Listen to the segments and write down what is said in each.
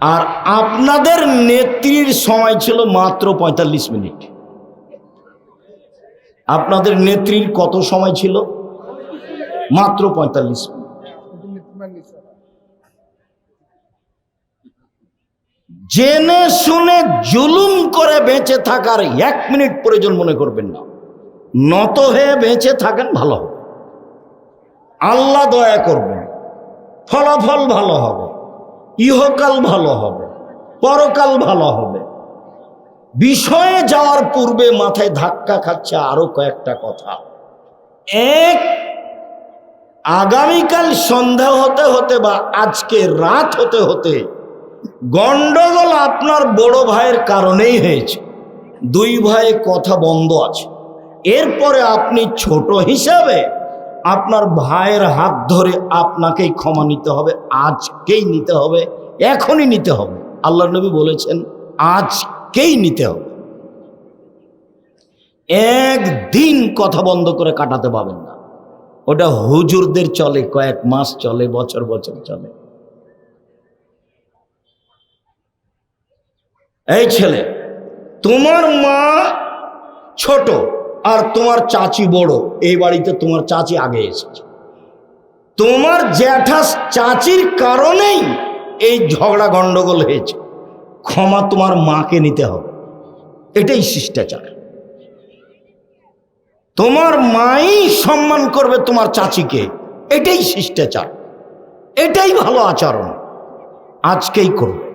আর আপনাদের নেত্রীর সময় ছিল মাত্র পঁয়তাল্লিশ মিনিট। আপনাদের নেত্রীর কত সময় ছিল? মাত্র পঁয়তাল্লিশ মিনিট। জেনে শুনে জুলুম করে বেঁচে থাকার এক মিনিট প্রয়োজন মনে করবেন না। নত হয়ে বেঁচে থাকেন, ভালো হবে। আল্লাহ দয়া করবেন। ফলাফল ভালো হবে। ইহকাল ভালো হবে, পরকাল ভালো হবে। বিষয়ে যাওয়ার পূর্বে মাথায় ধাক্কা খাচ্ছে আরও কয়েকটা কথা। এক, আগামীকাল সন্ধ্যা হতে হতে বা আজকে রাত হতে হতে গন্ডগোল আপনার বড় ভাইয়ের কারণেই হয়েছে। দুই ভাইয়ে কথা বন্ধ আছে। এরপরে আপনি ছোট হিসাবে আপনার ভাইয়ের হাত ধরে আপনাকেই ক্ষমা নিতে হবে, আজকেই নিতে হবে, এখনই নিতে হবে। আল্লাহ নবী বলেছেন, আজকেই নিতে হবে। একদিন কথা বন্ধ করে কাটাতে পাবেন না। ওটা হুজুরদের চলে, কয়েক মাস চলে, বছর বছর চলে। এই ছেলে, তোমার মা ছোট। আর তোমার চাচি বড়। এই বাড়িতে তোমার চাচি আগে এসেছে। তোমার জ্যাঠা চাচির কারণেই এই ঝগড়া গন্ডগোল হয়েছে। ক্ষমা তোমার মাকে নিতে হবে। এটাই শিষ্টাচার। তোমার মাই সম্মান করবে তোমার চাচিকে। এটাই শিষ্টাচার। এটাই ভালো আচরণ। আজকেই করবে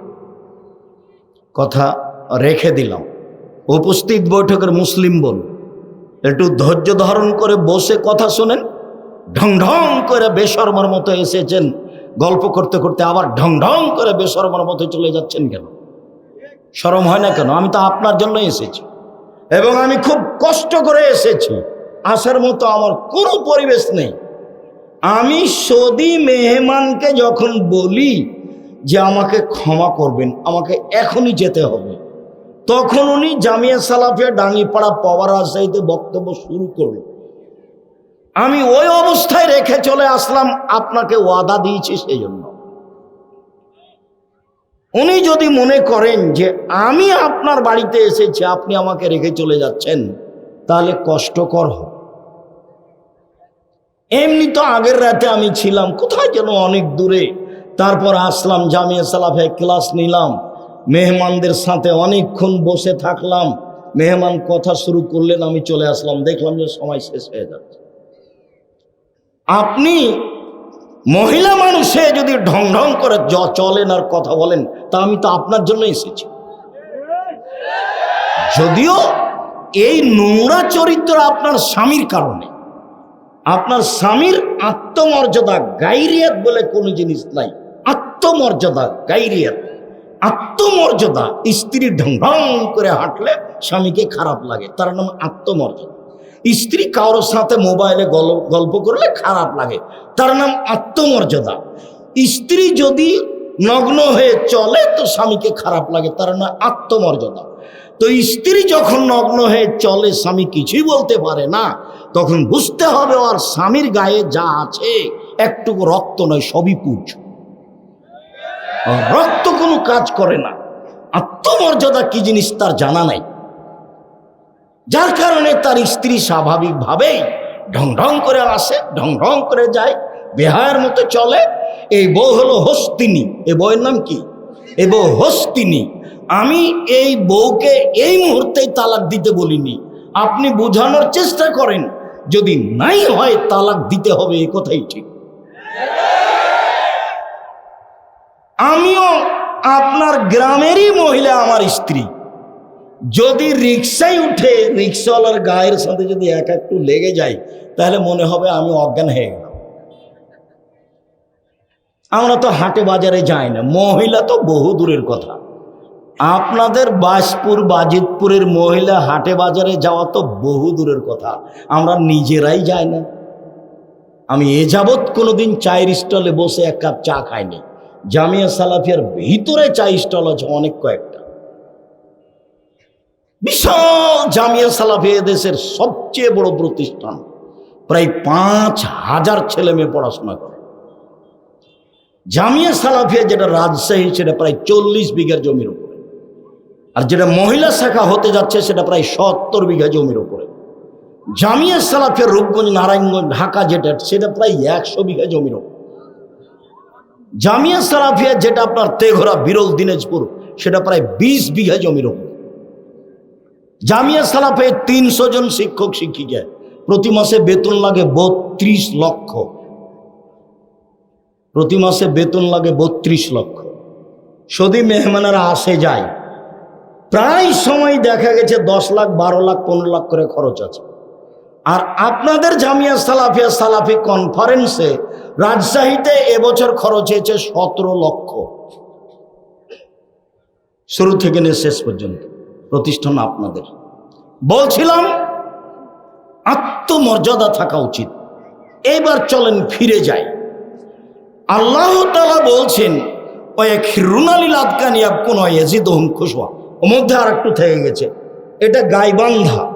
কথা রেখে দিলাম। উপস্থিত বৈঠকের মুসলিম বোন একটু ধৈর্য ধারণ করে বসে কথা শোনেন। ঢং ঢং করে বেশর্মার মতো এসেছেন। গল্প করতে করতে আবার ঢং ঢং করে বেশর্মার মতো চলে যাচ্ছেন কেন? সরম হয় না কেন? আমি তো আপনার জন্য এসেছি। এবং আমি খুব কষ্ট করে এসেছি। আসার মতো আমার কোনো পরিবেশ নেই। আমি সদি মেহমানকে যখন বলি যে আমাকে ক্ষমা করবেন, আমাকে এখনই যেতে হবে। তখন উনি জামিয়া সালাফিয়া ডাঙ্গিপাড়া পাওয়ার আশাইতে বক্তব্য শুরু করলেন আমি ওই অবস্থায় রেখে চলে আসলাম, আপনাকে ওয়াদা দিয়েছি সেই জন্য উনি যদি মনে করেন যে আমি আপনার বাড়িতে এসেছি, আপনি আমাকে রেখে চলে যাচ্ছেন, তাহলে কষ্টকর হবে। এমনি তো আগের রাতে আমি ছিলাম, কোথায় যেন অনেক দূরে। তারপর আসলাম, জামিয়া সালাফে ক্লাস নিলাম। মেহমানদের সাথে অনেকক্ষণ বসে থাকলাম। মেহমান কথা শুরু করলেন, আমি চলে আসলাম। দেখলাম যে সময় শেষ হয়ে যাচ্ছে। আপনি মহিলা মানুষে যদি ঢং ঢং করে চলেন আর কথা বলেন, তা আমি তো আপনার জন্য এসেছি। যদিও এই নোংরা চরিত্র আপনার স্বামীর কারণে। আপনার স্বামীর আত্মমর্যাদা গাইরিয়াত বলে কোনো জিনিস নাই। আত্মমর্যাদা গাইরিয়াত। আত্মমর্যাদা। স্ত্রী ঢং করে হাঁটলে স্বামীকে খারাপ লাগে। তার নাম আত্মমর্যাদা। স্ত্রী কারোর সাথে মোবাইলে গল- গল্প করলে খারাপ লাগে। তার নাম আত্মমর্যাদা। স্ত্রী যদি নগ্ন হয়ে চলে তো স্বামীকে খারাপ লাগে। তার নাম আত্মমর্যাদা। তো স্ত্রী যখন নগ্ন হয়ে চলে, স্বামী কিছুই বলতে পারে না। তখন বুঝতে হবে ওর স্বামীর গায়ে যা আছে, একটুকু রক্ত নয়, সবই পুজ। রক্ত কোনো কাজ করে না। আত্মমর্যাদা কি জিনিস তার জানা নাই। যার কারণে তার স্ত্রী স্বাভাবিকভাবেই ঢং ঢং করে আসে, ঢং ঢং করে যায়, বেহায়ের মতো চলে। এই বউ হলো হস্তিনী। এ বউয়ের নাম কি? এই বউ হস্তিনী। আমি এই বউকে এই মুহূর্তেই তালাক দিতে বলিনি। আপনি বোঝানোর চেষ্টা করেন, যদি নাই হয় তালাক দিতে হবে এই কথাই ঠিক। আমিও আপনার গ্রামেরই মহিলা, আমার স্ত্রী। যদি রিক্সায় উঠে রিক্সাওয়ালার গায়ের সাথে যদি এক একটু লেগে যায়, তাহলে মনে হবে আমি অজ্ঞান হয়ে গেলাম। আমরা তো হাটে বাজারে যাই না, মহিলা তো বহু দূরের কথা। আপনাদের বাসপুর, বাজিতপুরের মহিলা হাটে বাজারে যাওয়া তো বহু দূরের কথা, আমরা নিজেরাই যাই না। আমি এ যাবৎ কোনোদিন চায়ের স্টলে বসে এক কাপ চা খাইনি। জামিয়া সালাফিয়ার ভিতরে চা স্টল আছে অনেক কয়েকটা। বিশাল জামিয়া সালাফিয়া দেশের সবচেয়ে বড় প্রতিষ্ঠান। প্রায় পাঁচ হাজার ছেলে মেয়ে পড়াশোনা করে। জামিয়া সালাফিয়া যেটা রাজশাহী, সেটা প্রায় চল্লিশ বিঘা জমির উপরে। আর যেটা মহিলা শাখা হতে যাচ্ছে, সেটা প্রায় সত্তর বিঘা জমির উপরে। জামিয়া সালাফিয়া রূপগঞ্জ, নারায়ণগঞ্জ, ঢাকা যেটা, সেটা প্রায় একশো বিঘা জমির উপরে। জামিয়া সালাফিয়া যেটা আপনার তেঘরা, বিরল দিনাজপুর, সেটা প্রায় বিশ বিঘা জমির উপর। জামিয়া সালাফে তিনশো জন শিক্ষক, শিক্ষিকা, প্রতি মাসে বেতন লাগে বত্রিশ লক্ষ। প্রতি মাসে বেতন লাগে বত্রিশ লক্ষ। সদি মেহমানেরা আসে, যায়। প্রায় সময় দেখা গেছে দশ লাখ, বারো লাখ, পনেরো লাখ করে খরচ আছে। আর আপনাদের জামিয়া সালাফিয়া সালাফি কনফারেন্সে রাজশাহীতে এবছর খরচ হয়েছে সতেরো লক্ষ। শুরু থেকে নিয়ে শেষ পর্যন্ত প্রতিষ্ঠান আপনাদের। বলছিলাম, আত্মমর্যাদা থাকা উচিত। এবার চলেন ফিরে যাই। আল্লাহ তালা বলছেন কয়েক রুনালি লাদকানিয়া কোন এজিদ হুম খুশওয়া। ওর মধ্যে আর একটু থেকে গেছে। এটা গাইবান্ধা।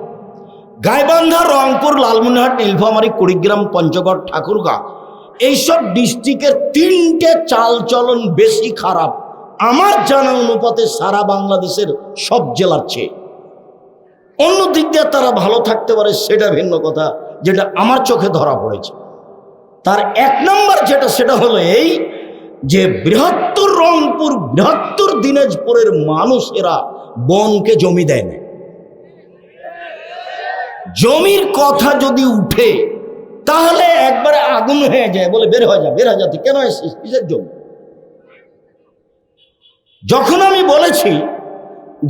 গাইবান্ধা রংপুর, লালমনিরহাট, নীলফামারী, কুড়িগ্রাম, পঞ্চগড় ঠাকুরগাঁ এইসব ডিস্ট্রিক্টের তিনটে চালচলন বেশি খারাপ। আমার জানা অনুপাতে সারা বাংলাদেশের সব জেলার চেয়ে। অন্য দিক দিয়ে তারা ভালো থাকতে পারে, সেটা ভিন্ন কথা, যেটা আমার চোখে ধরা পড়েছে। তার এক নম্বর যেটা, সেটা হলো এই যে বৃহত্তর রংপুর, বৃহত্তর দিনাজপুরের মানুষেরা বনকে জমি দেয় না। জমির কথা যদি উঠে তাহলে একবারে আগুন হয়ে যায়, বলে বের হয়ে যা, বের হয়ে যাতে কেন এসেছিস? কিসের জমি যখন আমি বলেছি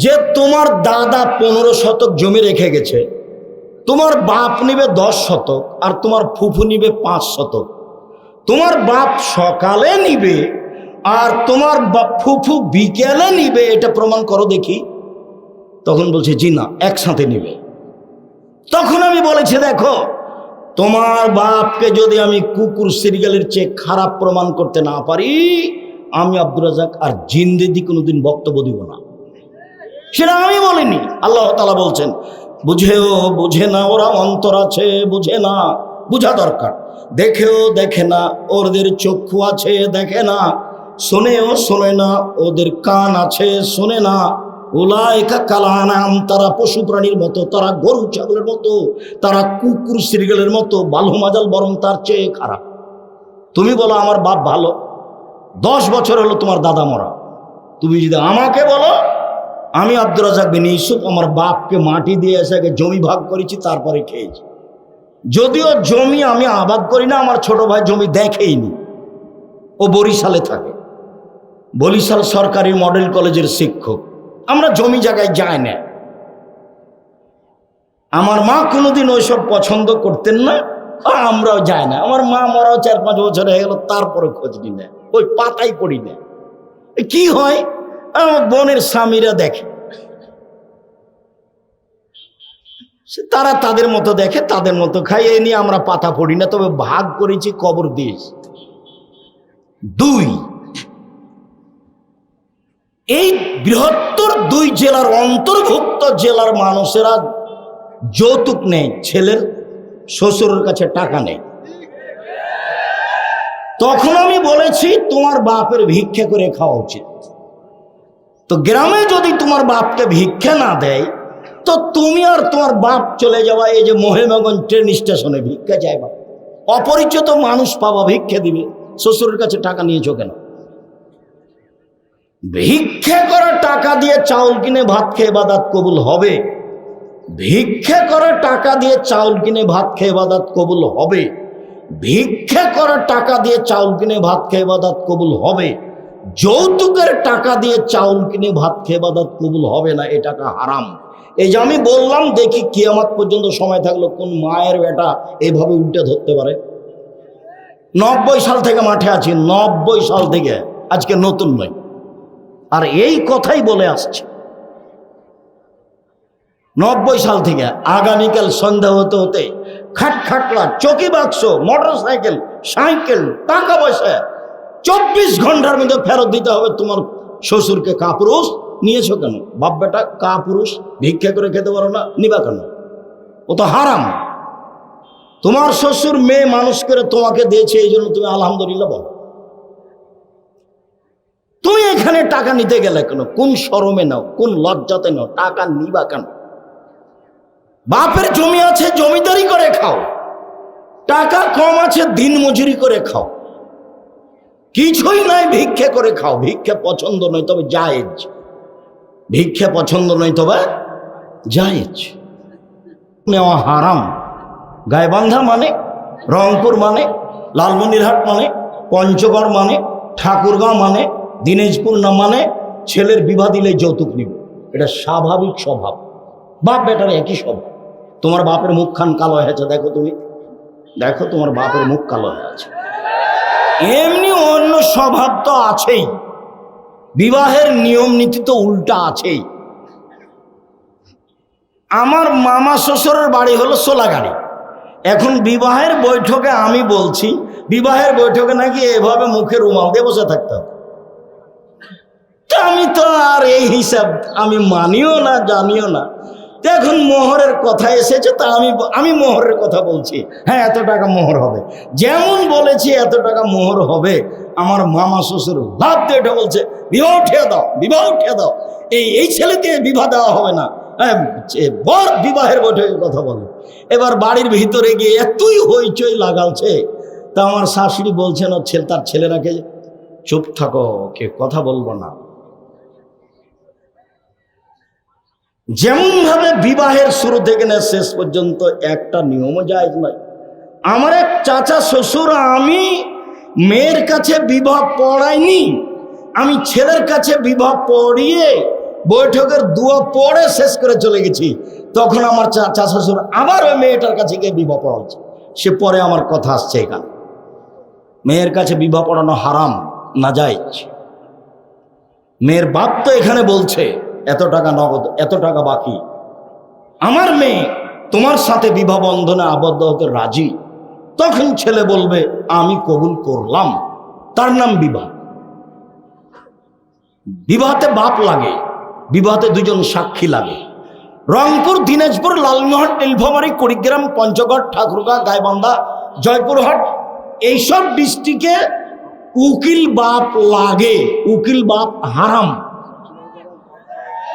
যে তোমার দাদা পনেরো শতক জমি রেখে গেছে, তোমার বাপ নিবে দশ শতক আর তোমার ফুফু নিবে পাঁচ শতক। তোমার বাপ সকালে নিবে আর তোমার ফুফু বিকেলে নিবে, এটা প্রমাণ করো দেখি। তখন বলছে, জি না, একসাথে নিবে। তখন আমি বলেছি, দেখো তোমার বাপকে যদি আমি কুকুর সিরিয়ালের চেয়ে খারাপ প্রমাণ করতে না পারি, আমি আব্দুর রাজাক আর জিন্দেদি কোনোদিন বক্তব্য দিব না। সেটা আমি বলিনি। আল্লাহ তালা বলছেন, বুঝেও বুঝে না, ওরা অন্তর আছে, বুঝে না, বুঝা দরকার। দেখেও দেখে না, ওদের চক্ষু আছে, দেখে না। শোনেও শোনে না, ওদের কান আছে, শোনে না। ওলায়কা কালানাম তারা পশু প্রাণীর মতো, তারা গরু ছাগলের মতো, তারা কুকুর সিরিগালের মতো, বালু মাজাল বরং তার চেয়ে খারাপ। তুমি বলো আমার বাপ ভালো? দশ বছর হলো তোমার দাদা মরা। তুমি যদি আমাকে বলো, আমি আব্দুর রাজাক বিন ইউসুফ আমার বাপকে মাটি দিয়ে এসে জমি ভাগ করেছি, তারপরে খেয়েছি। যদিও জমি আমি আবাদ করি না, আমার ছোট ভাই জমি দেখেইনি ও বরিশালে থাকে। বরিশাল সরকারি মডেল কলেজের শিক্ষক। আমরা জমি জায়গায় যাই না। আমার মা কোনোদিন ওইসব পছন্দ করতেন না আমরাও যাই না। আমার মা মরাও চার পাঁচ বছর হয়ে গেল, তারপরে খোঁজ নি না। ওই পাতাই পড়ি না। কি হয়? আমার বোনের স্বামীরা দেখে। তারা তাদের মতো দেখে, তাদের মতো খাই এ নিয়ে আমরা পাতা পড়ি না, তবে ভাগ করেছি কবর দিয়েছি। দুই এই বৃহত্তর দুই জেলার অন্তর্ভুক্ত জেলার মানুষেরা যৌতুক নেই ছেলের শ্বশুরের কাছে টাকা নেই তখন আমি বলেছি, তোমার বাপের ভিক্ষা করে খাওয়া উচিত। তো গ্রামে যদি তোমার বাপকে ভিক্ষা না দেয়, তো তুমি আর তোমার বাপ চলে যাওয়া, এই যে মহিমাগঞ্জ ট্রেন স্টেশনে ভিক্ষা চাইবা। অপরিচিত মানুষ পাবা ভিক্ষা দিবে, শ্বশুরের কাছে টাকা নিয়েছো কেন? ভিক্ষা করা টাকা দিয়ে চাউল কিনে ভাত খেয়ে বাদাত কবুল হবে? ভিক্ষা করা টাকা দিয়ে চাউল কিনে ভাত খেয়ে বাদাত কবুল হবে? ভিক্ষা করা টাকা দিয়ে চাউল কিনে ভাত খেয়ে বাদাত কবুল হবে? যৌতুকের টাকা দিয়ে চাউল কিনে ভাত খেয়ে বাদাত কবুল হবে না এ টাকা হারাম। এই যে আমি বললাম, দেখি কিয়ামাত পর্যন্ত সময় থাকল কোন মায়ের বেটা এইভাবে উল্টে ধরতে পারে? নব্বই সাল থেকে মাঠে আছি, নব্বই সাল থেকে। আজকে নতুন নয়। আর এই কথাই বলে আসছে। নব্বই সাল থেকে আগামীকাল সন্ধ্যা হতে হতে খাট খাটলা, চকি বাক্স মোটর সাইকেল সাইকেল টাকা পয়সা, চব্বিশ ঘণ্টার মধ্যে ফেরত দিতে হবে তোমার শ্বশুরকে। কাপুরুষ নিয়েছো কেন? বাপ বেটা কাপুরুষ, ভিক্ষা করে খেতে পারো না, নিবা কেন? ও তো হারাম। তোমার শ্বশুর মেয়ে মানুষ করে তোমাকে দিয়েছে, এই জন্য তুমি আলহামদুলিল্লাহ বলো। তুমি এখানে টাকা নিতে গেলে কেন? কোন শরমে নাও, কোন লজ্জাতে নাও? টাকা নিবা কেন? বাপের জমি আছে, জমিদারি করে খাও। টাকা কম আছে, দিন মজুরি করে খাও। কিছুই নাই, ভিক্ষে করে খাও। ভিক্ষে পছন্দ নয়, তবে জায়েজ। ভিক্ষে পছন্দ নয়, তবে জায়েজ। নেওয়া হারাম। গায়বান্ধা মানে রংপুর মানে লালমনিরহাট মানে পঞ্চগড় মানে ঠাকুরগাঁও মানে দিনাজপুর না মানে ছেলের বিবাহ দিলে যৌতুক নিব। এটা স্বাভাবিক স্বভাব। বাপ বেটার একই স্বভাব। তোমার বাপের মুখখান কালো হয়েছে, দেখো তুমি। দেখো তোমার বাপের মুখ কালো হয়ে আছে। এমনি অন্য স্বভাব তো আছেই। বিবাহের নিয়ম নীতি তো উল্টা আছেই। আমার মামা শ্বশুরের বাড়ি হলো সোলাগাড়ি। এখন বিবাহের বৈঠকে আমি বলছি, বিবাহের বৈঠকে নাকি এভাবে মুখে রুমাল দিয়ে বসে থাকতে হবে। আমি তো আর এই হিসাব আমি মানিও না জানিও না। এখন মোহরের কথা এসেছে তা আমি আমি মোহরের কথা বলছি। হ্যাঁ এত টাকা মোহর হবে। যেমন বলেছি এত টাকা মোহর হবে। আমার মামা শ্বশুর লাভ দিয়ে এটা বলছে বিবাহ উঠিয়ে দাও বিবাহ উঠিয়ে দাও। এই এই ছেলেকে বিবাহ দেওয়া হবে না। হ্যাঁ, বর বিবাহের বৈঠকে কথা বলে। এবার বাড়ির ভিতরে গিয়ে এতই হইচই লাগালছে। তা আমার শাশুড়ি বলছেন ছেলে তার ছেলেরাকে চুপ থাকো কে কথা বলব না। যেমন ভাবে বিবাহের শুরু থেকে না শেষ পর্যন্ত একটা নিয়মও যায় নয় আমার এক চাচা শ্বশুর, আমি মেয়ের কাছে বিবাহ পড়াইনি। আমি ছেলের কাছে বিবাহ পড়িয়ে বৈঠকের দুয়া পড়ে শেষ করে চলে গেছি। তখন আমার চাচা শ্বশুর আবার ওই মেয়েটার কাছে গিয়ে বিবাহ পড়াচ্ছে। সে পরে আমার কথা আসছে এখানে। মেয়ের কাছে বিবাহ পড়ানো হারাম না যায় মেয়ের বাপ তো এখানে বলছে এত টাকা নগদ, এত টাকা বাকি। আমার মেয়ে তোমার সাথে বিবাহ বন্ধনে আবদ্ধ হতে রাজি? তখন ছেলে বলবে, আমি কবুল করলাম। তার নাম বিবাহ। বিবাহতে বাপ লাগে, বিবাহতে দুজন সাক্ষী লাগে। রংপুর, দিনাজপুর, লালমোহন, নীলফামারী, কুড়িগ্রাম, পঞ্চগড়, ঠাকুরগাঁ, গাইবান্ধা, জয়পুরহাট, এইসব ডিস্ট্রিক্টে উকিল বাপ লাগে, উকিল বাপ হারাম।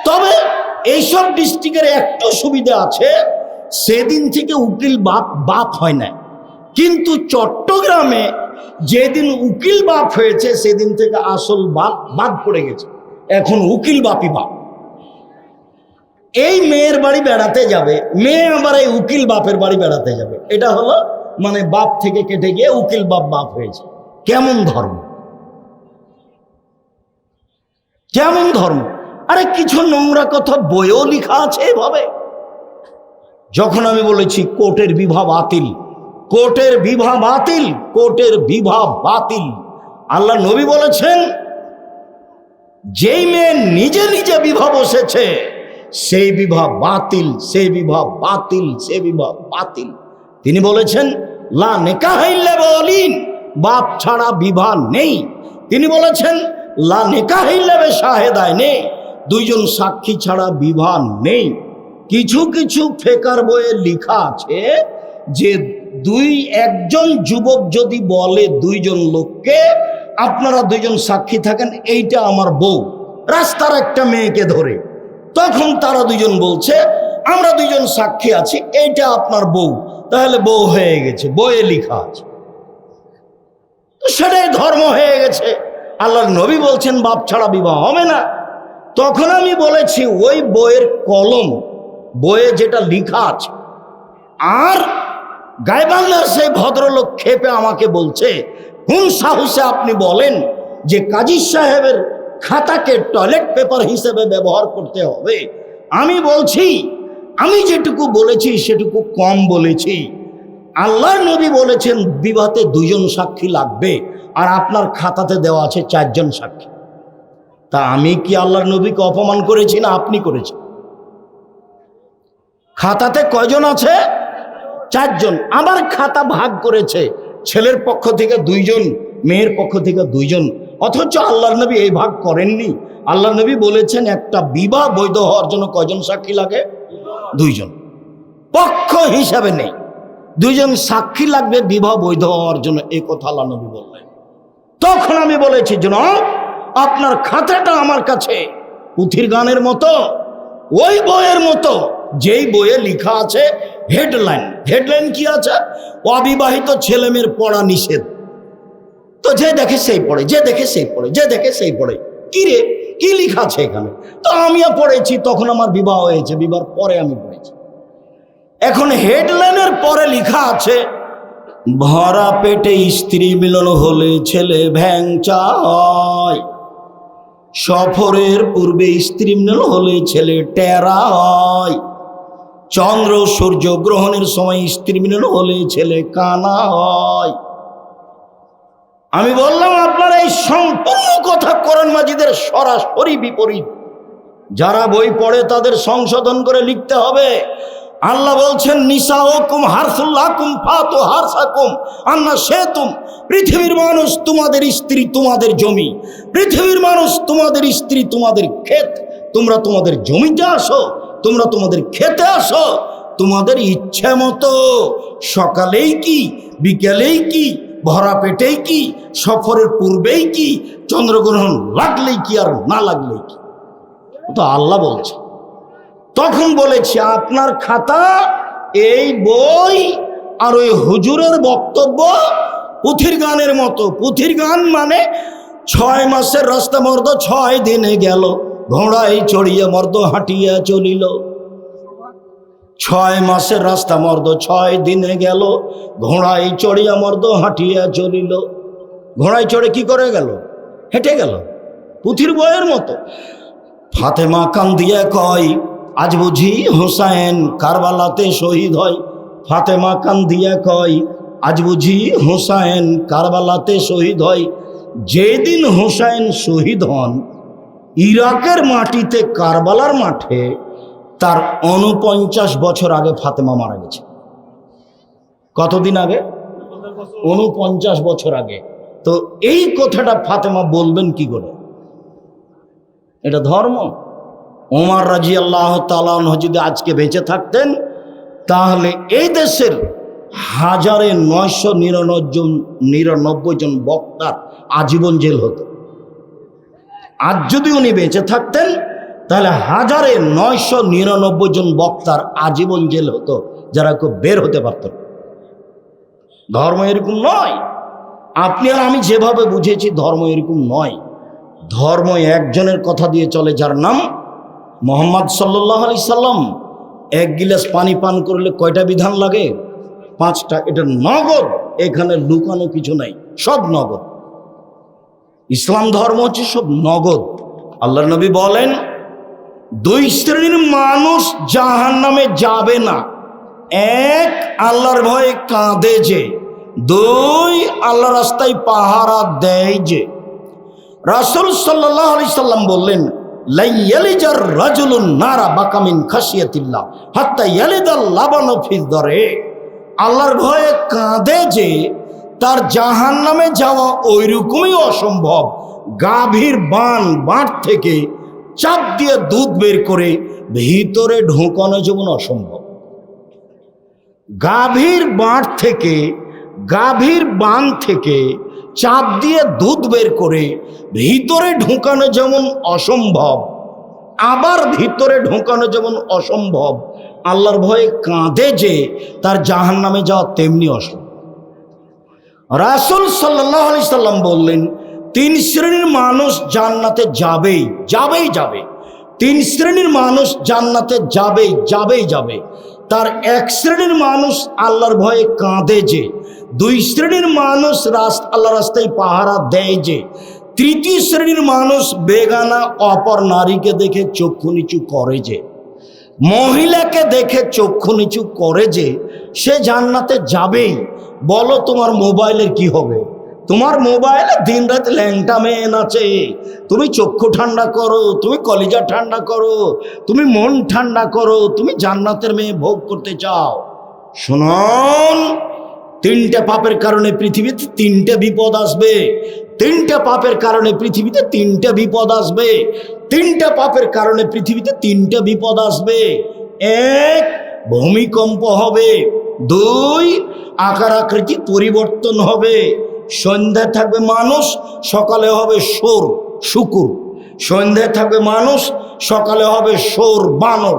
তবে এইসব ডিস্ট্রিক্টের একটু সুবিধা আছে, সেদিন থেকে উকিল বাপ বাপ হয় না কিন্তু চট্টগ্রামে যেদিন উকিল বাপ হয়েছে, সেদিন থেকে আসল বাপ বাদ পড়ে গেছে। এখন উকিল বাপই বাপ। এই মেয়ের বাড়ি বেড়াতে যাবে মেয়ে আবার এই উকিল বাপের বাড়ি বেড়াতে যাবে। এটা হলো মানে বাপ থেকে কেটে গিয়ে উকিল বাপ বাপ হয়েছে। কেমন ধর্ম? কেমন ধর্ম? আরে কিছু নোংরা কথা বইও লেখা আছে এভাবে। যখন আমি বলেছি কোর্টের বিবাহ বাতিল কোর্টের বিবাহ বাতিল কোর্টের বিবাহ বাতিল। আল্লাহ নবী বলেছেন, যেই মেয়ে নিজে নিজে বিবাহ বসেছে, সেই বিবাহ বাতিল, সেই বিবাহ বাতিল, সেই বিবাহ বাতিল। তিনি বলেছেন, লা নেকাহাইল্লে বলিন বাপ ছাড়া বিবাহ নেই। তিনি বলেছেন, লা নেকাহাইল্লে শাহেদায় নেই দুইজন সাক্ষী ছাড়া বিবাহ নেই। কিছু কিছু ফেকার বইয়ে লেখা আছে যে দুই, একজন যুবক যদি বলে দুইজন লোককে, আপনারা দুইজন সাক্ষী থাকেন, এইটা আমার বউ। রাস্তার একটা মেয়েকে ধরে। তখন তারা দুজন বলছে, আমরা দুইজন সাক্ষী আছি, এইটা আপনার বউ। তাহলে বউ হয়ে গেছে, বইয়ে লেখা আছে। সেটাই ধর্ম হয়ে গেছে। আল্লাহর নবী বলছেন, বাপ ছাড়া বিবাহ হবে না। তখন আমি বলেছি, ওই বইয়ের কলম, বইয়ে যেটা লেখা আছে, আর গাইবান্ধার সেই ভদ্রলোক খেপে আমাকে বলছে, কোন সাহসে আপনি বলেন যে কাজী সাহেবের খাতাকে টয়লেট পেপার হিসেবে ব্যবহার করতে হবে? আমি বলছি, আমি যেটুকু বলেছি সেটুকু কম বলেছি। আল্লাহর নবী বলেছেন, বিবাহতে দুজন সাক্ষী লাগবে, আর আপনার খাতাতে দেওয়া আছে চারজন সাক্ষী। তা আমি কি আল্লাহর নবীকে অপমান করেছি না আপনি করেছেন? খাতাতে কয়জন আছে? চারজন। আমার খাতা ভাগ করেছে। ছেলের পক্ষ থেকে দুইজন, মেয়ের পক্ষ থেকে দুইজন। অথচ আল্লাহর নবী এই ভাগ করেননি। আল্লাহ নবী বলেছেন, একটা বিবাহ বৈধ হওয়ার জন্য কয়জন সাক্ষী লাগে? দুইজন। পক্ষ হিসাবে নেই। দুইজন সাক্ষী লাগবে বিবাহ বৈধ হওয়ার জন্য এই কথা আল্লাহ নবী বললেন। তখন আমি বলেছি, জনাব আপনার খাতাটা আমার কাছে। পুথির গানের মতো, ওই বইয়ের মতো, যেই বইয়ে লেখা আছে হেডলাইন। হেডলাইন কি আছে? অবিবাহিত ছেলেমেয়ের পড়া নিষেধ। তো যে দেখে সেই পড়ে, যে দেখে সেই পড়ে, যে দেখে সেই পড়ে। কি রে? কি লেখা আছে এখানে? তো আমিও পড়েছি, তখন আমার বিবাহ হয়েছে বিবাহ পরে আমি পড়েছি। এখন হেডলাইনের পরে লেখা আছে, ভরা পেটে স্ত্রী মিলন হলে ছেলে ভ্যাংচা হয় সফরের পূর্বে স্ত্রী মিলন হলে ছেলে টেরা হয় চন্দ্র সূর্য গ্রহণের সময় স্ত্রী মিলন হলে ছেলে কানা হয় আমি বললাম, আপনার এই সম্পূর্ণ কথা করণ মাজিদের সরাসরি বিপরীত। যারা বই পড়ে তাদের সংশোধন করে লিখতে হবে। আল্লাহ বলছেন নিসা হুকুম হারসুল্লাকুম ফাতু হারসাকুম আন্না সেতুম পৃথিবীর মানুষ তোমাদের স্ত্রী তোমাদের জমি। পৃথিবীর মানুষ তোমাদের স্ত্রী তোমাদের ক্ষেত। তোমরা তোমাদের জমিতে আসো, তোমরা তোমাদের খেতে আসো। তোমাদের ইচ্ছে মতো সকালেই কি, বিকেলেই কি, ভরা পেটেই কি, সফরের পূর্বেই কি, চন্দ্রগ্রহণ লাগলেই কি আর না লাগলেই কি? তো আল্লাহ বলছে। তখন বলেছি, আপনার খাতা, এই বই আর ওই হুজুরের বক্তব্য পুথির গানের মতো। পুথির গান মানে ছয় মাসের রাস্তা মর্দ ছয় দিনে গেল, ঘোড়ায় চড়িয়ে মর্দ হাঁটিয়া চলিল। ছয় মাসের রাস্তা মর্দ ছয় দিনে গেল, ঘোড়ায় চড়িয়া মর্দ হাঁটিয়া চলিল। ঘোড়ায় চড়ে কি করে গেল? হেঁটে গেল, পুথির বইয়ের মতো। ফাতেমা কান্দিয়া কয় আজ বুঝি হোসাইন কারবালাতে শহীদ হয়, ফাতেমা কান্দিয়া কয়, আজ বুঝি হোসাইন কারবালাতে শহীদ হয়, যেদিন হোসাইন শহীদ হন, ইরাকের মাটিতে কারবালার মাঠে, তার উনপঞ্চাশ বছর আগে ফাতেমা মারা গেছে। কতদিন আগে? উনপঞ্চাশ বছর আগে। তো এই কথাটা ফাতেমা বলবেন কি করে? এটা ধর্ম? ওমার রাজি আল্লাহ তালাহ যদি আজকে বেঁচে থাকতেন, তাহলে এই দেশের হাজারে নয়শো নিরানব্বই জন নিরানব্বই জন বক্তার আজীবন জেল হতো। আজ যদি উনি বেঁচে থাকতেন, তাহলে হাজারে নয়শো নিরানব্বই জন বক্তার আজীবন জেল হতো, যারা কেউ বের হতে পারত ধর্ম এরকম নয়। আপনি আর আমি যেভাবে বুঝেছি, ধর্ম এরকম নয়। ধর্ম একজনের কথা দিয়ে চলে, যার নাম মোহাম্মদ সাল্লাহ আলি সাল্লাম এক গিলাস পানি পান করলে কয়টা বিধান লাগে? পাঁচটা। এটা নগদ। এখানে লুকানো কিছু নাই। সব নগদ। ইসলাম ধর্ম হচ্ছে সব নগদ। আল্লাহ নবী বলেন, দুই শ্রেণির মানুষ জাহান নামে যাবে না। এক আল্লাহর ভয়ে কাঁদে যে, দুই আল্লাহ রাস্তায় পাহারা দেয় যে। রাসুল সাল্লাহ আলি সাল্লাম বললেন আল্লাহর যে তার যাওয়া অসম্ভব। গাভীর বান বাঁট থেকে চাপ দিয়ে দুধ বের করে ভিতরে ঢোকানো যেমন অসম্ভব। গাভীর বাঁট থেকে, গাভীর বান থেকে চাপ দিয়ে দুধ বের করে ভিতরে ঢোকানো যেমন অসম্ভব, আবার ভিতরে ঢোকানো যেমন অসম্ভব, আল্লাহর ভয়ে কাঁদে যে তার জাহান নামে যাওয়া তেমনি অসম্ভব। রাসুল সাল্লাহ আলি সাল্লাম বললেন, তিন শ্রেণির মানুষ জান্নাতে যাবেই যাবেই যাবে। তিন শ্রেণির মানুষ জান্নাতে যাবেই যাবেই যাবে। তার এক শ্রেণির মানুষ আল্লাহর ভয়ে কাঁদে যে, দুই শ্রেণির মানুষ রাস আল্লাহ রাস্তায় পাহারা দেয় যে, তৃতীয় শ্রেণির মানুষ বেগানা অপর নারীকে দেখে চক্ষু নিচু করে যে, মহিলাকে দেখে চক্ষু নিচু করে যে, সে জান্নাতে যাবেই। বলো তোমার মোবাইলের কি হবে? তোমার মোবাইলে দিন রাত ল্যাংটা মেয়ে নাচে। তুমি চক্ষু ঠান্ডা করো, তুমি কলিজা ঠান্ডা করো, তুমি মন ঠান্ডা করো, তুমি জান্নাতের মেয়ে ভোগ করতে চাও। শুনুন, তিনটে পাপের কারণে পৃথিবীতে তিনটে বিপদ আসবে। তিনটে পাপের কারণে পৃথিবীতে তিনটে বিপদ আসবে। তিনটে পাপের কারণে পৃথিবীতে তিনটে বিপদ আসবে। এক, ভূমিকম্প হবে। দুই, আকার আকৃতি পরিবর্তন হবে। সন্ধ্যায় থাকবে মানুষ, সকালে হবে সোর শুকুর। সন্ধ্যায় থাকবে মানুষ, সকালে হবে সোর বানর।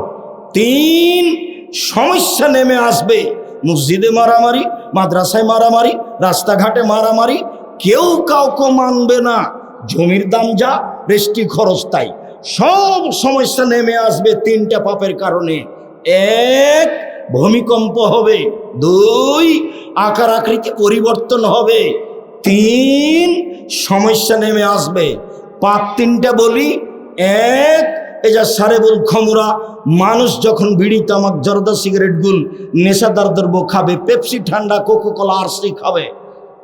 তিন সমস্যা নেমে আসবে। মসজিদে মারামারি, মাদ্রাসায় মারামারি, রাস্তাঘাটে মারামারি, কেউ কাউকে মানবে না। জমির দাম যা বৃষ্টি খরচ তাই। সব সমস্যা নেমে আসবে তিনটা পাপের কারণে। এক, ভূমিকম্প হবে। দুই, আকার আকৃতি পরিবর্তন হবে। তিন সমস্যা নেমে আসবে। পাপ তিনটা বলি, এক যা সারেবুল খমরা, মানুষ যখন বিড়ি, তামাক, জর্দা, সিগারেট, গুল, নেশাদার দ্রব্য খাবে, পেপসি, ঠান্ডা কোকো কলা আরসি খাবে।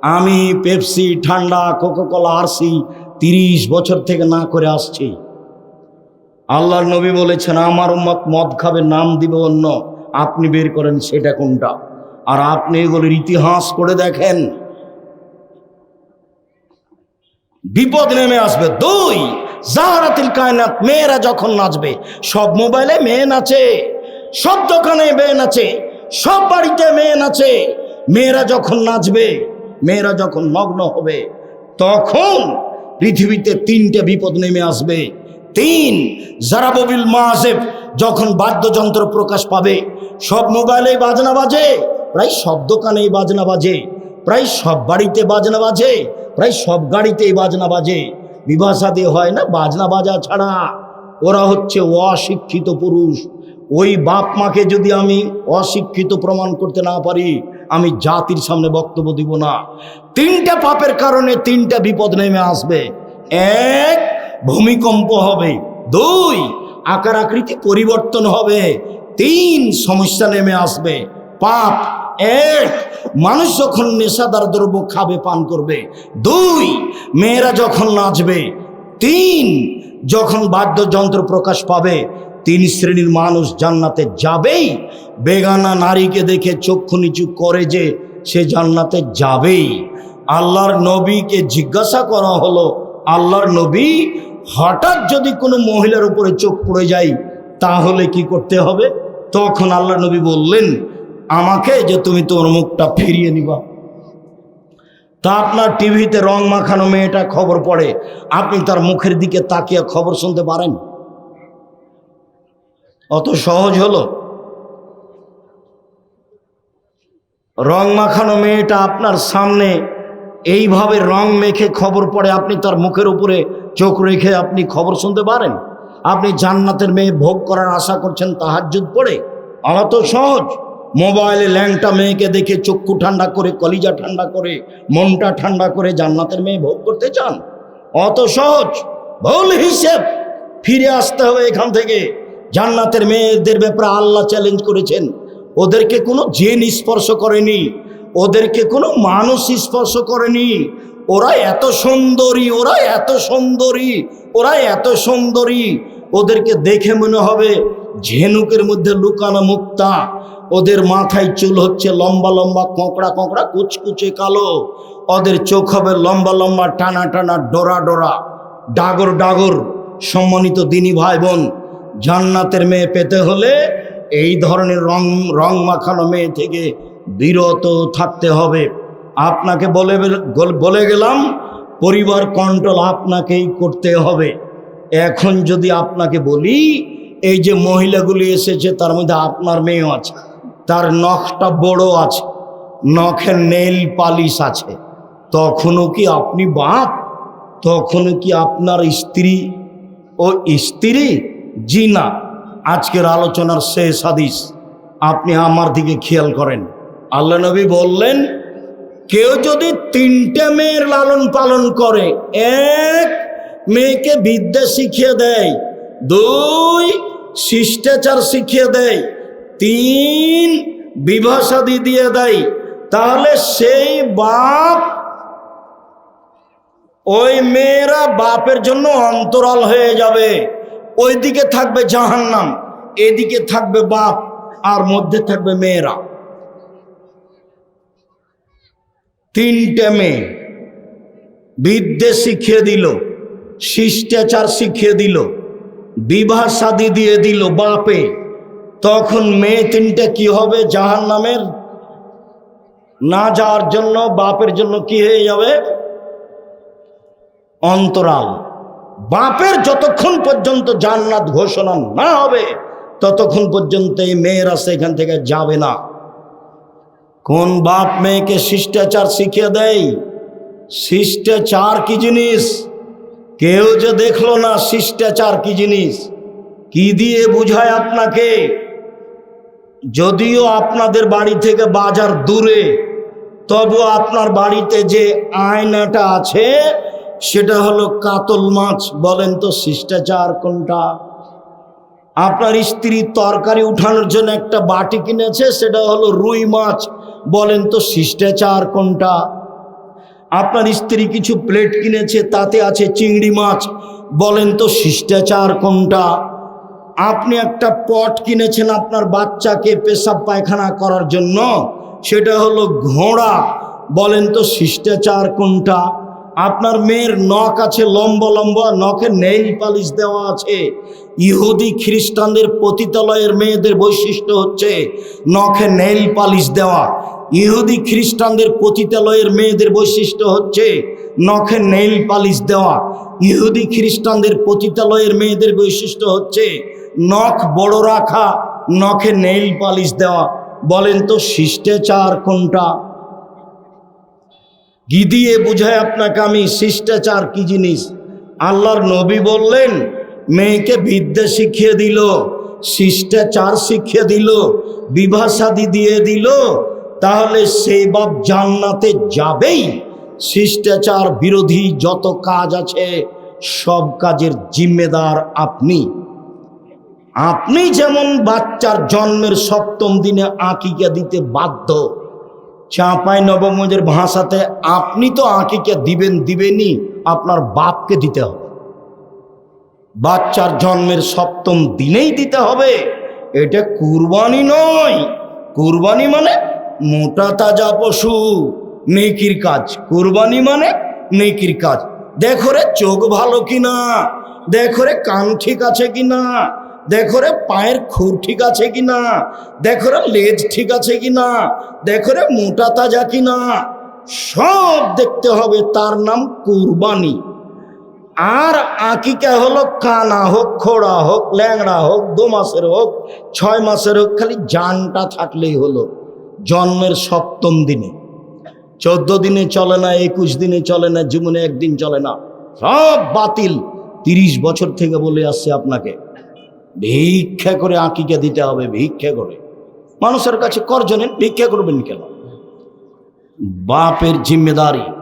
আমি পেপসি, ঠান্ডা কোকো কলা আরসি তিরিশ বছর থেকে না করে আসছি। আল্লাহর নবী বলেছেন, আমার উম্মত মদ খাবে, নাম দিবে অন্য। আপনি বের করেন সেটা কোনটা? আর আপনি এগুলোর ইতিহাস করে দেখেন। বিপদ নেমে আসবে। দুই, জাহারাতিল কায়নাত, মেয়েরা যখন নাচবে, সব মোবাইলে মেয়ে নাচে, সব দোকানে মেয়ে নাচে, সব বাড়িতে মেয়ে নাচে। মেয়েরা যখন নাচবে, মেয়েরা যখন মগ্ন হবে, তখন পৃথিবীতে তিনটে বিপদ নেমে আসবে। তিন জারাববিল মাসেব যখন বাদ্যযন্ত্র প্রকাশ পাবে, সব মোবাইলেই বাজনা বাজে, প্রায় সব দোকানেই বাজনা বাজে, প্রায় সব বাড়িতে বাজনা বাজে প্রায় সব গাড়িতেই বাজনা বাজে। সাদী হয় না, বাজনা বাজা ছাড়া। ওরা হচ্ছে অশিক্ষিত পুরুষ। ওই বাপ মাকে যদি আমি অশিক্ষিত প্রমাণ করতে না পারি, আমি জাতির সামনে বক্তব্য দিব না। তিনটা পাপের কারণে তিনটা বিপদ নেমে আসবে। এক, ভূমিকম্প হবে। দুই, আকার আকৃতি পরিবর্তন হবে। তিন, সমস্যা নেমে আসবে। পাপ এক, মানুষ যখন নেশাদার দ্রব্য খাবে, পান করবে। দুই, মেয়েরা যখন নাচবে। তিন, যখন বাদ্যযন্ত্র প্রকাশ পাবে, তিন শ্রেণির মানুষ জান্নাতে যাবেই। বেগানা নারীকে দেখে চক্ষু নিচু করে যে সে জান্নাতে যাবেই। আল্লাহর নবীকে জিজ্ঞাসা করা হলো, আল্লাহর নবী, হঠাৎ যদি কোনো মহিলার উপরে চোখ পড়ে যায়, তাহলে কি করতে হবে? তখন আল্লাহ নবী বললেন আমাকে যে তুমি তোমার মুখটা ফিরিয়ে নিবা। তা আপনার টিভিতে রং মাখানো মেয়েটা খবর পড়ে, আপনি তার মুখের দিকে তাকিয়ে খবর শুনতে পারেন? অত সহজ হলো? রং মাখানো মেয়েটা আপনার সামনে এইভাবে রং মেখে খবর পড়ে, আপনি তার মুখের উপরে চোখ রেখে আপনি খবর শুনতে পারেন? আপনি জান্নাতের মেয়ে ভোগ করার আশা করছেন, তাহাজ্জুদ পড়ে? অত সহজ। মোবাইলে ল্যাংটা মেয়েকে দেখে চক্ষু ঠান্ডা করে, কলিজা ঠান্ডা করে, মনটা ঠান্ডা করে জান্নাতের মেয়ে ভোগ করতে চান? অত সহজ, ভুল হিসেব। ফিরে আসতে হবে এখান থেকে। জান্নাতের মেয়েদের ব্যাপারে আল্লাহ চ্যালেঞ্জ করেছেন। ওদেরকে কোনো জেন স্পর্শ করেনি। ওদেরকে কোনো মানুষ স্পর্শ করেনি। ওরা এত সুন্দরী, ওরা এত সুন্দরী, ওরা এত সুন্দরী। ওদেরকে দেখে মনে হবে ঝেনুকের মধ্যে লুকানো মুক্তা। ওদের মাথায় চুল হচ্ছে লম্বা লম্বা কোঁকড়া কোঁকড়া, কুচকুচে কালো। ওদের চোখ হবে লম্বা লম্বা, টানা টানা, ডোরা ডোরা। ডাগর ডাগর, সম্মানিত দিনী ভাই বোন জান্নাতের মেয়ে পেতে হলে এই ধরনের রং রং মাখানো মেয়ে থেকে বিরত থাকতে হবে। আপনাকে বলে বলে গেলাম, পরিবার কন্ট্রোল আপনাকেই করতে হবে। এখন যদি আপনাকে বলি, এই যে মহিলাগুলি এসেছে, তার মধ্যে আপনার মেয়েও আছে। তার নখটা বড় আছে, নখের নেল পালিশ আছে। তখনও কি আপনি বাপ? তখনও কি আপনার স্ত্রী? ও স্ত্রী? জি না। আজকের আলোচনার শেষ হাদিস আপনি আমার দিকে খেয়াল করেন। আল্লাহ নবী বললেন, কেউ যদি তিনটে মেয়ের লালন পালন করে, এক মেয়েকে বিদ্যা শিখিয়ে দেয়, দুই শিষ্টাচার শিখিয়ে দেয় তিন বিভাষাদি দিয়ে দেয়। তাহলে সেই বাপ ওই মেয়েরা বাপের জন্য অন্তরাল হয়ে যাবে। ওইদিকে থাকবে জাহান্নাম, এদিকে থাকবে বাপ, আর মধ্যে থাকবে মেয়েরা। তিনটে মেয়ে বিদ্যে শিখিয়ে দিল, শিষ্টাচার শিখিয়ে দিল বিবাহ শাদি দিয়ে দিল বাপে। তখন মেয়ে তিনটে কি হবে? জাহান নামের না যাওয়ার জন্য, বাপের জন্য কি হয়ে যাবে? অন্তরাল। বাপের যতক্ষণ পর্যন্ত জান্নাত ঘোষণা না হবে, ততক্ষণ পর্যন্ত এই মেয়েরা সেখান থেকে যাবে না। কোন বাপ মেয়েকে শিষ্টাচার শিখিয়ে দেয়? শিষ্টাচার কি জিনিস? কেউ যে দেখল না শিষ্টাচার কি জিনিস? কি দিয়ে বুঝায় আপনাকে? যদিও আপনাদের বাড়ি থেকে বাজার দূরে তবু আপনার বাড়িতে যে আয়নাটা আছে, সেটা হলো কাতল মাছ। বলেন তো শিষ্টাচার কোনটা? আপনার স্ত্রী তরকারি উঠানোর জন্য একটা বাটি কিনেছে, সেটা হলো রুই মাছ। বলেন তো শিষ্টাচার কোনটা? আপনার স্ত্রী কিছু প্লেট কিনেছে, তাতে আছে চিংড়ি মাছ। বলেন তো শিষ্টাচার কোনটা? আপনি একটা পট কিনেছেন আপনার বাচ্চাকে পেশাব পায়খানা করার জন্য, সেটা হলো ঘোড়া। বলেন তো শিষ্টাচার কোনটা? আপনার মেয়ের নখ আছে লম্বা লম্বা, নখে নেইল পালিশ দেওয়া আছে। ইহুদি খ্রিস্টানদের পতিতালয়ের মেয়েদের বৈশিষ্ট্য হচ্ছে নখে নেইল পালিশ দেওয়া। ইহুদি খ্রিস্টানদের পতিতালয়ের মেয়েদের বৈশিষ্ট্য হচ্ছে নখে নেইল পালিশ দেওয়া। ইহুদি খ্রিস্টানদের পতিতালয়ের মেয়েদের বৈশিষ্ট্য হচ্ছে নখ বড় রাখা, নখে নেইল পালিশ দেওয়া। বলেন তো শিষ্টাচার কোনটা? গিদিয়ে বুঝায় আপনাকে আমি, শিষ্টাচার কি জিনিস? আল্লাহর নবী বললেন, মেয়েকে বিদ্যা শিখিয়ে দিল, শিষ্টাচার শিখিয়ে দিল বিভাষাদি দিয়ে দিল, তাহলে সেই বাপ জান্নাতে যাবেই। শিষ্টাচার বিরোধী যত কাজ আছে, সব কাজের জিম্মেদার আপনি। আপনি যেমন বাচ্চার জন্মের সপ্তম দিনে আঁকিকা দিতে বাধ্য, চাঁপাই নবমজের ভাষাতে আপনি তো আঁকিকে দিবেন দিবেনই, আপনার বাপকে দিতে হবে। বাচ্চার জন্মের সপ্তম দিনেই দিতে হবে। এটা কুরবানি নয়। কুরবানি মানে মোটা তাজা পশু, নেকির কাজ। কুরবানি মানে নেকির কাজ। দেখো রে, চোখ ভালো কিনা? দেখো রে, কান ঠিক আছে কিনা? দেখো রে, পায়ের খুর ঠিক আছে কি না দেখো রে, লেজ ঠিক আছে কি না দেখো রে, মোটা তাজা কি না সব দেখতে হবে, তার নাম কুরবানি। আর আকিকা হলো কানা হোক, খোড়া হোক, ল্যাংড়া হোক, দু মাসের হোক, ছয় মাসের হোক, খালি জানটা থাকলেই হলো, জন্মের সপ্তম দিনে। চোদ্দ দিনে চলে না, একুশ দিনে চলে না, জীবনে একদিন চলে না, সব বাতিল। তিরিশ বছর থেকে বলে আসছে আপনাকে। ভিক্ষা করে আঁকিকে দিতে হবে, ভিক্ষা করে। মানুষের কাছে কর জনেন ভিক্ষা করবেন কেন? বাপের জিম্মেদারি।